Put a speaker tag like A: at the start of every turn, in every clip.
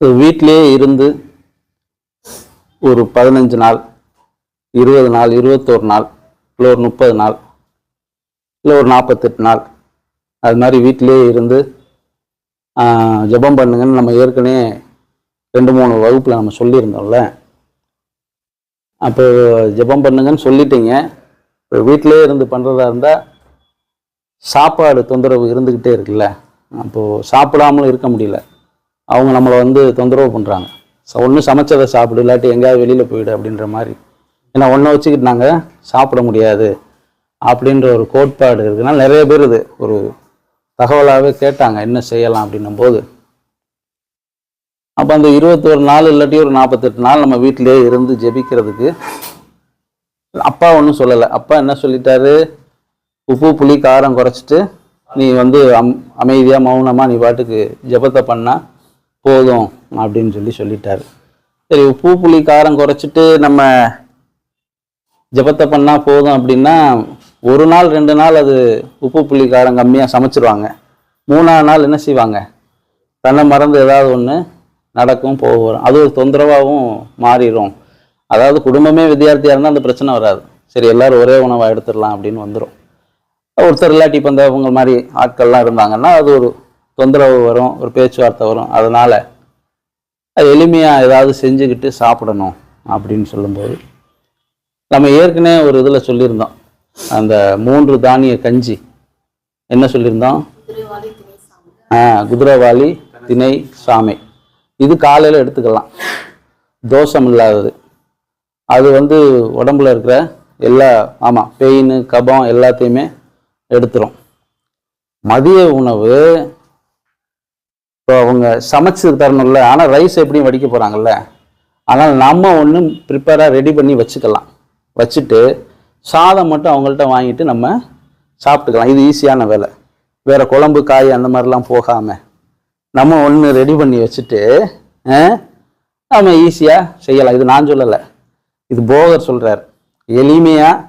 A: வீட்டிலேயே இருந்து ஒரு பதினஞ்சு நாள் இருபது நாள் இருபத்தோரு நாள் இல்லை ஒரு முப்பது நாள் இல்லை ஒரு நாற்பத்தெட்டு நாள் அது மாதிரி வீட்டிலேயே இருந்து ஜபம் ஜெபம் பண்ணுங்கன்னு நம்ம ஏற்கனவே ரெண்டு மூணு வகுப்பில் நம்ம சொல்லியிருந்தோம்ல. அப்போ ஜெபம் பண்ணுங்கன்னு சொல்லிட்டீங்க. இப்போ வீட்டிலே இருந்து பண்ணுறதா இருந்தால் சாப்பாடு தொந்தரவு இருந்துக்கிட்டே இருக்குல்ல. அப்போது சாப்பிடாமலும் இருக்க முடியல. அவங்க நம்மளை வந்து தொந்தரவு பண்ணுறாங்க ஒன்று சமைச்சதை சாப்பிடு இல்லாட்டி எங்கேயாவது வெளியில் போயிடு அப்படின்ற மாதிரி. ஏன்னா ஒன்றை வச்சுக்கிட்டு நாங்கள் சாப்பிட முடியாது அப்படின்ற ஒரு கோட்பாடு இருக்குதுனால நிறைய பேர் இது ஒரு தகவலாகவே கேட்டாங்க என்ன செய்யலாம் அப்படின்னும் போது அப்போ அந்த இருபத்தோரு நாள் இல்லாட்டி ஒரு நாற்பத்தெட்டு நாள் நம்ம வீட்டிலேயே இருந்து ஜெபிக்கிறதுக்கு அப்பா ஒன்றும் சொல்லலை. அப்பா என்ன சொல்லிட்டாரு? உப்பு புளி காரம் குறைச்சிட்டு நீ வந்து அம் அமைதியாக மௌனமாக நீ பாட்டுக்கு ஜெபத்தை பண்ணால் போதும் அப்படின்னு சொல்லி சொல்லிட்டாரு. சரி உப்பு புளி காரம் குறைச்சிட்டு நம்ம ஜெபத்தை பண்ணால் போதும் அப்படின்னா ஒரு நாள் ரெண்டு நாள் அது உப்பு புளி காரம் கம்மியாக சமைச்சிருவாங்க. மூணாவது நாள் என்ன செய்வாங்க? தன்னை மறந்து ஏதாவது ஒன்று நடக்கும் போகும் அது ஒரு தொந்தரவாகவும் மாறிடும் அதாவது குடும்பமே வித்தியார்த்தியாக இருந்தால் அந்த பிரச்சனை வராது. சரி எல்லோரும் ஒரே உணவாக எடுத்துடலாம் அப்படின்னு வந்துடும் ஒருத்தர் இல்லாட்டி இப்போ இந்த இவங்க மாதிரி ஆட்கள்லாம் இருந்தாங்கன்னா அது ஒரு தொந்தரவு வரும் ஒரு பேச்சுவார்த்தை வரும். அதனால் அது எளிமையாக ஏதாவது செஞ்சுக்கிட்டு சாப்பிடணும் அப்படின்னு சொல்லும்போது நம்ம ஏற்கனவே ஒரு இதில் சொல்லியிருந்தோம். அந்த மூன்று தானிய கஞ்சி. என்ன சொல்லியிருந்தோம்? ஆ குதிரைவாளி திணை சாமை. இது காலையில் எடுத்துக்கலாம். தோஷம் இல்லாதது. அது வந்து உடம்புல இருக்கிற எல்லா ஆமாம் பெயின் கபம் எல்லாத்தையுமே எடுத்துரும். மதிய உணவு இப்போ அவங்க சமைச்சு தரணும்ல ஆனால் ரைஸ் எப்படியும் வடிக்க போகிறாங்கல்ல ஆனால் நம்ம ஒன்று ப்ரிப்பேராக ரெடி பண்ணி வச்சுக்கலாம். வச்சுட்டு சாதம் மட்டும் அவங்கள்ட்ட வாங்கிட்டு நம்ம சாப்பிட்டுக்கலாம். இது ஈஸியான வேலை. வேறு குழம்பு காய் அந்த மாதிரிலாம் போகாமல் நம்ம ஒன்று ரெடி பண்ணி வச்சுட்டு நம்ம ஈஸியாக செய்யலாம். இது நான் சொல்லலை. இது போகர் சொல்கிறார் எளிமையாக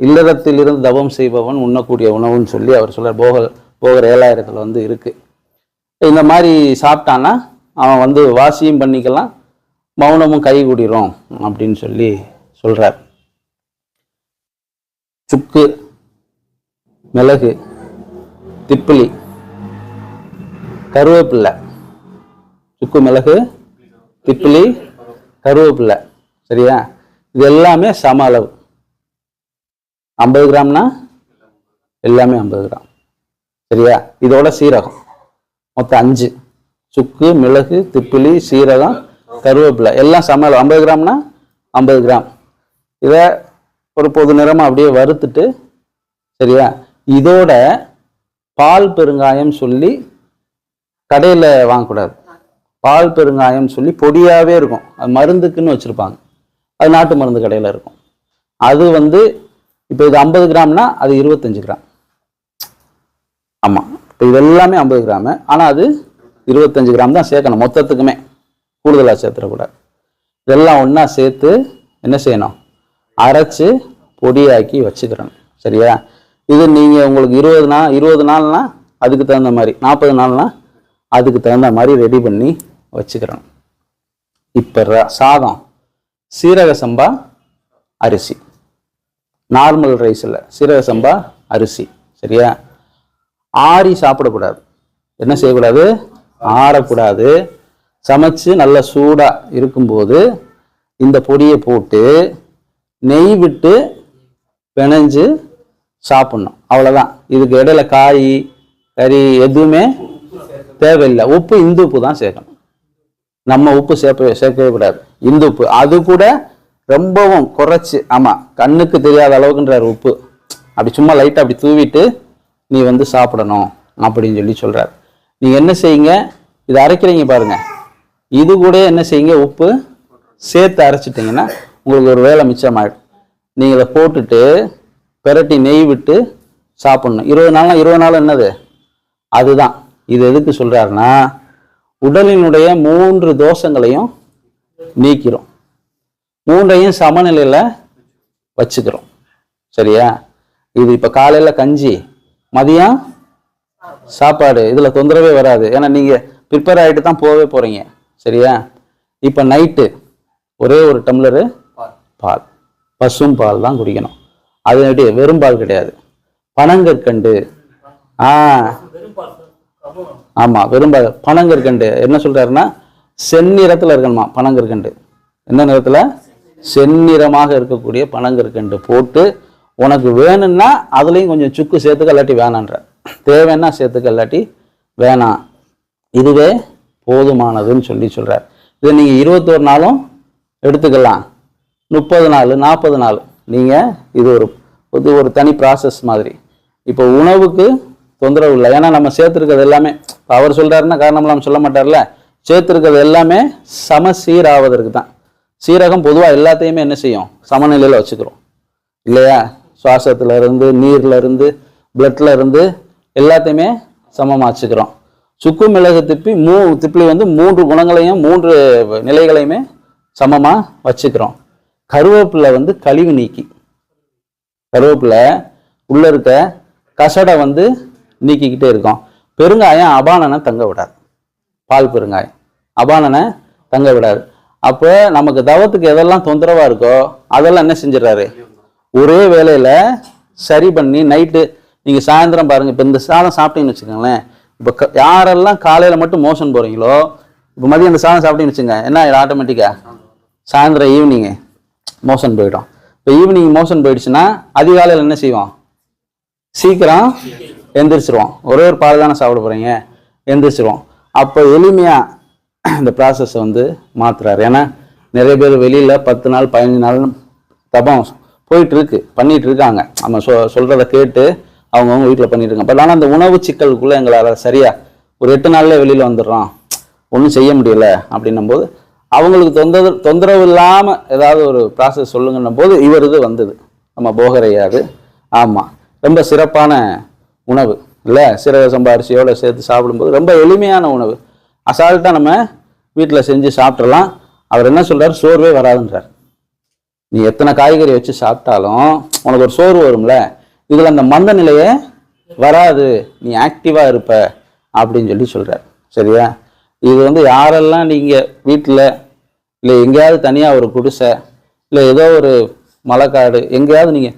A: இல்லறத்தில் இல்லறத்திலிருந்து தவம் செய்பவன் உண்ணக்கூடிய உணவுன்னு சொல்லி அவர் சொல்கிறார் போகர் போகர் ஏழாயிரத்தில் வந்து இருக்குது இந்த மாதிரி சாப்பிட்டான்னா அவன் வந்து வாசியும் பண்ணிக்கலாம் மௌனமும் கை கூடிரும் அப்படின்னு சொல்லி சொல்கிறார் சுக்கு மிளகு திப்பிலி கருவேப்பில்லை. சுக்கு மிளகு திப்பிலி கருவேப்பில்லை. சரியா? இது எல்லாமே சம அளவு. ஐம்பது கிராம்னா எல்லாமே ஐம்பது கிராம். சரியா? இதோட சீரகம். மொத்தம் அஞ்சு. சுக்கு மிளகு திப்பிலி சீரகம் கருவேப்பிலை. எல்லாம் சமையல் ஐம்பது கிராம்னா ஐம்பது கிராம். இதை ஒரு பொது நிறமாக அப்படியே வறுத்துட்டு சரியா? இதோட பால் பெருங்காயம் சொல்லி கடையில் வாங்கக்கூடாது. பால் பெருங்காயம் சொல்லி பொடியாகவே இருக்கும். அது மருந்துக்குன்னு வச்சுருப்பாங்க. அது நாட்டு மருந்து கடையில் இருக்கும். அது வந்து இப்போ இது ஐம்பது கிராம்னா அது இருபத்தஞ்சு கிராம். ஆமாம் இப்போ இது எல்லாமே ஐம்பது கிராமு ஆனால் அது இருபத்தஞ்சு கிராம் தான் சேர்க்கணும். மொத்தத்துக்குமே. கூடுதலாக சேர்த்துடக்கூடாது. இதெல்லாம் ஒன்றா சேர்த்து என்ன செய்யணும்? அரைச்சு பொடியாக்கி வச்சுக்கிறணும். சரியா? இது நீங்கள் உங்களுக்கு இருபது நாள் இருபது நாள்னா அதுக்கு தகுந்த மாதிரி நாற்பது நாள்னா அதுக்கு தகுந்த மாதிரி ரெடி பண்ணி வச்சுக்கிறணும். இப்போ சாதம். சீரக சம்பா அரிசி. நார்மல் ரைஸில் சீரக சம்பா அரிசி. சரியா? ஆறி சாப்பிடக்கூடாது. என்ன செய்யக்கூடாது? ஆறக்கூடாது. சமைச்சு நல்ல சூடாக இருக்கும்போது இந்த பொடியை போட்டு நெய் விட்டு பிணைஞ்சு சாப்பிட்ணும். அவ்வளோதான் இதுக்கு இடையில காய் கறி எதுவுமே தேவையில்லை. உப்பு இந்து உப்பு தான் சேர்க்கணும். நம்ம உப்பு சேர்க்க சேர்க்கவே கூடாது. இந்து உப்பு. அது கூட ரொம்பவும் குறைச்சி ஆமாம் கண்ணுக்கு தெரியாத அளவுக்குன்றார் உப்பு. அப்படி சும்மா லைட்டாக அப்படி தூவிட்டு நீ வந்து சாப்பிடணும் அப்படின்னு சொல்லி சொல்கிறார் நீங்கள் என்ன செய்யுங்க? இதை அரைக்கிறீங்க பாருங்கள் இது கூட என்ன செய்யுங்க? உப்பு சேர்த்து அரைச்சிட்டிங்கன்னா உங்களுக்கு ஒரு வேலை மிச்சமாயிடும். நீங்கள் இதை போட்டுட்டு பெரட்டி நெய் விட்டு சாப்பிடணும். இருபது நாள்னா இருபது நாள் என்னது? அதுதான். இது எதுக்கு சொல்கிறாருன்னா உடலினுடைய மூன்று தோஷங்களையும் நீக்கிறோம். மூன்றையும் சமநிலையில் வச்சுக்கிறோம். சரியா? இது இப்போ காலையில் கஞ்சி மதியம்? சாப்பாடு. இதில் தொந்தரவே வராது. ஏன்னா நீங்கள் ப்ரிப்பேர் ஆகிட்டு தான் போகவே போகிறீங்க சரியா? இப்போ நைட்டு ஒரே ஒரு டம்ளரு பால். பசும் பால் தான் குடிக்கணும். அது எப்படி வெறும் பால் கிடையாது. பனங்கற்கண்டு. ஆ. ஆமா வெறும் பால். பனங்கற்கண்டு. என்ன சொல்றாருன்னா செந்நிறத்துல இருக்கணுமா? பனங்கற்கண்டு. என்ன நிறத்துல? செந்நிறமாக இருக்கக்கூடிய பனங்கற்கண்டு போட்டு உனக்கு வேணும்னா அதுலேயும் கொஞ்சம் சுக்கு சேர்த்துக்க இல்லாட்டி வேணான்ற. தேவைன்னா சேர்த்துக்க இல்லாட்டி வேணாம் இதுவே போதுமானதுன்னு சொல்லி சொல்கிறார் இதை நீங்கள் இருபத்தோரு நாளும் எடுத்துக்கலாம். முப்பது நாள் நாற்பது நாள். நீங்கள் இது ஒரு இது ஒரு தனி ப்ராசஸ் மாதிரி. இப்போ உணவுக்கு தொந்தரவு இல்லை. ஏன்னா நம்ம சேர்த்துருக்கிறது எல்லாமே இப்போ அவர் சொல்கிறாருன்னா காரணம்லாம் சொல்ல மாட்டார்ல. சேர்த்துருக்கிறது எல்லாமே சமசீராவதற்கு தான். சீரகம் பொதுவாக எல்லாத்தையுமே என்ன செய்யும்? சமநிலையில் வச்சுக்கிறோம். இல்லையா? சுவாசத்துல இருந்து நீர்ல இருந்து பிளட்ல இருந்து எல்லாத்தையுமே சமமாச்சுக்கிறோம் சுக்கு மிளகு திப்பி மூ திப்பிலி வந்து மூன்று குணங்களையும் மூன்று நிலைகளையுமே சமமா வச்சுக்கிறோம். கருவேப்பிலை வந்து கழிவு நீக்கி. கருவேப்பிலை உள்ள இருக்க கசடை வந்து நீக்கிக்கிட்டே இருக்கும். பெருங்காயம் அபானனை தங்க விடாது. பால் பெருங்காயம். அபானனை தங்க விடாது. அப்போ நமக்கு தவத்துக்கு எதெல்லாம் தொந்தரவாக இருக்கோ அதெல்லாம் என்ன செஞ்சிடறாரு? ஒரே வேலையில் சரி பண்ணி நைட்டு நீங்கள் சாயந்தரம் பாருங்கள் இப்போ இந்த சாதம் சாப்பிட்டீங்கன்னு வச்சுக்கோங்களேன். இப்போ க- யாரெல்லாம் காலையில் மட்டும் மோஷன் போகிறீங்களோ இப்போ மதியம் அந்த சாதம் சாப்பிட்டீங்கன்னு வச்சுங்க என்ன ஆட்டோமேட்டிக்காக சாயந்தரம் ஈவினிங்கு மோஷன் போயிடும். இப்போ ஈவினிங் மோஷன் போயிடுச்சுன்னா அதிகாலையில் என்ன செய்வோம்? சீக்கிரம் எந்திரிச்சிருவோம். ஒரே ஒரு பால் தானே சாப்பிட போகிறீங்க எந்திரிச்சிருவோம். அப்போ எளிமையாக இந்த ப்ராசஸை வந்து மாற்றுறாரு ஏன்னா நிறைய பேர் வெளியில் பத்து நாள் பதினஞ்சு நாள் தபம் போயிட்டு இருக்கு பண்ணிட்டு இருக்காங்க நம்ம சொ சொல்றத கேட்டு அவங்கவுங்க வீட்டில் பண்ணிட்டு இருக்காங்க பட் ஆனால் அந்த உணவு சிக்கலுக்குள்ள எங்களால் சரியா ஒரு எட்டு நாள்ல வெளியில வந்துடுறோம் ஒன்றும் செய்ய முடியல அப்படின்னும் போது அவங்களுக்கு தொந்தரவு தொந்தரவு இல்லாமல் ஏதாவது ஒரு ப்ராசஸ் சொல்லுங்கன்னும் போது இவர் இது வந்தது. நம்ம போகரையாது. ஆமாம் ரொம்ப சிறப்பான உணவு. இல்லை சீரக சம்பா சேர்த்து சாப்பிடும்போது ரொம்ப எளிமையான உணவு. அசால்ட்டாக நம்ம வீட்டில் செஞ்சு சாப்பிட்றலாம் அவர் என்ன சொல்கிறார் சோர்வே வராதுன்றார். நீ எத்தனை காய்கறி வச்சு சாப்பிட்டாலும் உனக்கு ஒரு சோறு வரும்ல? இதில் அந்த மந்த நிலையே வராது. நீ ஆக்டிவாக இருப்ப அப்படின்னு சொல்லி சொல்கிறார் சரியா? இது வந்து யாரெல்லாம் நீங்கள் வீட்டில் இல்லை எங்கேயாவது தனியாக ஒரு குடிசை இல்லை ஏதோ ஒரு மழைக்காடு எங்கேயாவது நீங்கள்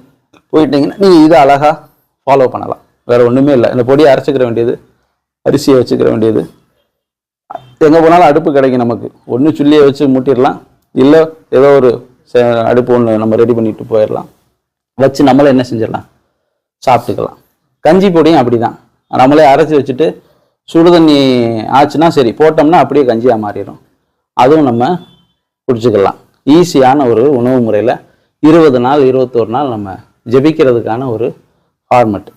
A: போயிட்டீங்கன்னா நீங்கள் இதை அழகாக ஃபாலோ பண்ணலாம். வேறு ஒன்றுமே இல்லை. இந்த பொடியை அரைச்சிக்கிற வேண்டியது அரிசியை வச்சுக்கிற வேண்டியது. எங்கே போனாலும் அடுப்பு கிடைக்கும் நமக்கு. ஒன்று சுள்ளியை வச்சு மூட்டிடலாம். இல்லை ஏதோ ஒரு அடுப்பு ஒன்று நம்ம ரெடி பண்ணிட்டு போயிடலாம் வச்சு நம்மளே என்ன செஞ்சிடலாம்? சாப்பிட்டுக்கலாம். கஞ்சி பொடியும் அப்படிதான். நம்மளே அரைச்சி வச்சுட்டு சுடு தண்ணி ஆச்சுன்னா சரி போட்டோம்னா அப்படியே கஞ்சியாக மாறிடும். அதுவும் நம்ம குடிச்சுக்கலாம். ஈஸியான ஒரு உணவு முறையில் இருபது நாள் இருபத்தோரு நாள் நம்ம ஜெபிக்கிறதுக்கான ஒரு ஃபார்மெட்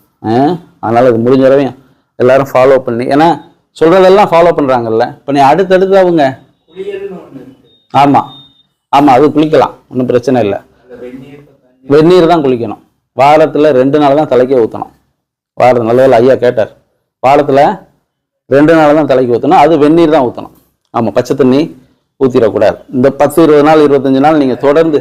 A: அதனால் அது முடிஞ்ச வரையும் எல்லாரும் ஃபாலோ பண்ணி ஏன்னா சொல்கிறதெல்லாம் ஃபாலோ பண்ணுறாங்கல்ல இப்போ நீ அடுத்தடுத்து அவங்க. ஆமாம் ஆமாம் அது குளிக்கலாம். ஒன்றும் பிரச்சனை இல்லை. வெந்நீர் தான் குளிக்கணும். வாரத்தில் ரெண்டு நாள் தான் தலைக்கே ஊற்றணும் வாரத்தில் நல்லதில் ஐயா கேட்டார். வாரத்தில் ரெண்டு நாள் தான் தலைக்கு ஊற்றணும் அது வெந்நீர் தான் ஊற்றணும் ஆமாம் பச்சை தண்ணி ஊற்றிடக்கூடாது இந்த பத்து இருபது நாள் இருபத்தஞ்சு நாள் நீங்கள் தொடர்ந்து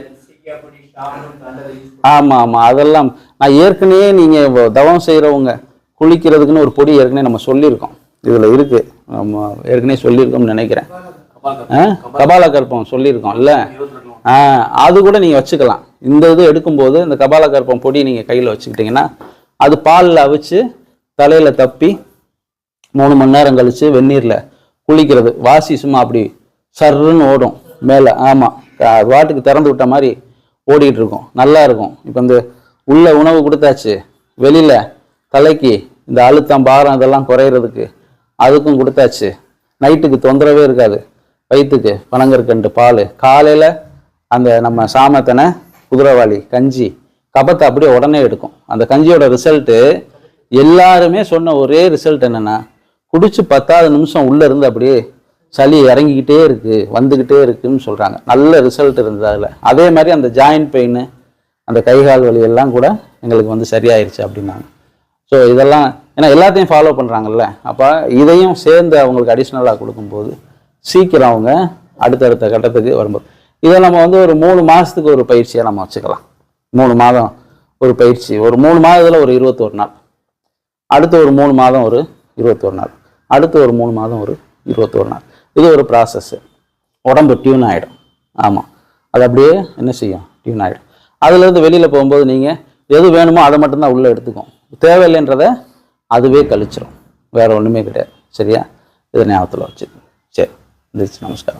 A: ஆமாம் ஆமாம் அதெல்லாம் நான் ஏற்கனவே நீங்கள் தவம் செய்கிறவங்க குளிக்கிறதுக்குன்னு ஒரு பொடி ஏற்கனவே நம்ம சொல்லியிருக்கோம். இதில் இருக்குது நம்ம ஏற்கனவே சொல்லியிருக்கோம்னு நினைக்கிறேன். கபால கற்பம் சொல்லியிருக்கோம் இல்லை? ஆ அது கூட நீங்கள் வச்சுக்கலாம். இந்த இது எடுக்கும்போது இந்த கபால கற்பம் பொடி நீங்கள் கையில் வச்சுக்கிட்டிங்கன்னா அது பாலில் அவிச்சு தலையில் தப்பி மூணு மணி நேரம் கழித்து வெந்நீரில் குளிக்கிறது. வாசி சும்மா அப்படி சர்ருன்னு ஓடும் மேலே. ஆமாம் வாட்டுக்கு திறந்து விட்ட மாதிரி ஓடிக்கிட்டு இருக்கும். நல்லா இருக்கும். இப்போ இந்த உள்ள உணவு கொடுத்தாச்சு. வெளியில் தலைக்கு இந்த அழுத்தம் பாரம் இதெல்லாம் குறையிறதுக்கு அதுக்கும் கொடுத்தாச்சு. நைட்டுக்கு தொந்தரவே இருக்காது. வயிற்றுக்கு பனங்கற்கண்டு பால். காலையில் அந்த நம்ம சாமத்தனை குதிரைவாளி கஞ்சி கபத்தை அப்படியே உடனே எடுக்கும். அந்த கஞ்சியோட ரிசல்ட்டு எல்லாருமே சொன்ன ஒரே ரிசல்ட் என்னென்னா குடிச்சு பத்தாவது நிமிஷம் உள்ளே இருந்து அப்படியே சளி இறங்கிக்கிட்டே இருக்குது வந்துக்கிட்டே இருக்குன்னு சொல்கிறாங்க நல்ல ரிசல்ட் இருந்தது அதில். அதே மாதிரி அந்த ஜாயிண்ட் பெயின் அந்த கை கால் வலி எல்லாம் கூட எங்களுக்கு வந்து சரியாயிருச்சு அப்படின்னாங்க. ஸோ இதெல்லாம் ஏன்னா எல்லாத்தையும் ஃபாலோ பண்ணுறாங்கல்ல அப்போ இதையும் சேர்ந்து அவங்களுக்கு அடிஷ்னலாக கொடுக்கும்போது சீக்கிரம் அவங்க அடுத்தடுத்த கட்டத்துக்கு வரும்போது. இதை நம்ம வந்து ஒரு மூணு மாதத்துக்கு ஒரு பயிற்சியாக நம்ம வச்சுக்கலாம். மூணு மாதம் ஒரு பயிற்சி. ஒரு மூணு மாதத்தில் ஒரு இருபத்தோரு நாள். அடுத்து ஒரு மூணு மாதம் ஒரு இருபத்தோரு நாள். அடுத்து ஒரு மூணு மாதம் ஒரு இருபத்தோரு நாள். இது ஒரு ப்ராசஸ்ஸு உடம்பு டியூன் ஆகிடும் ஆமாம் அது அப்படியே என்ன செய்யும்? டியூன் ஆகிடும் அதுலேருந்து வெளியில் போகும்போது நீங்கள் எது வேணுமோ அதை மட்டும்தான் உள்ளே எடுத்துக்கும். தேவையில்லைன்றதை அதுவே கழிச்சிடும் வேறு ஒன்றுமே கிடையாது. சரியா? இதை ஞாபகத்தில் வச்சு சரி. दिस नमस्कार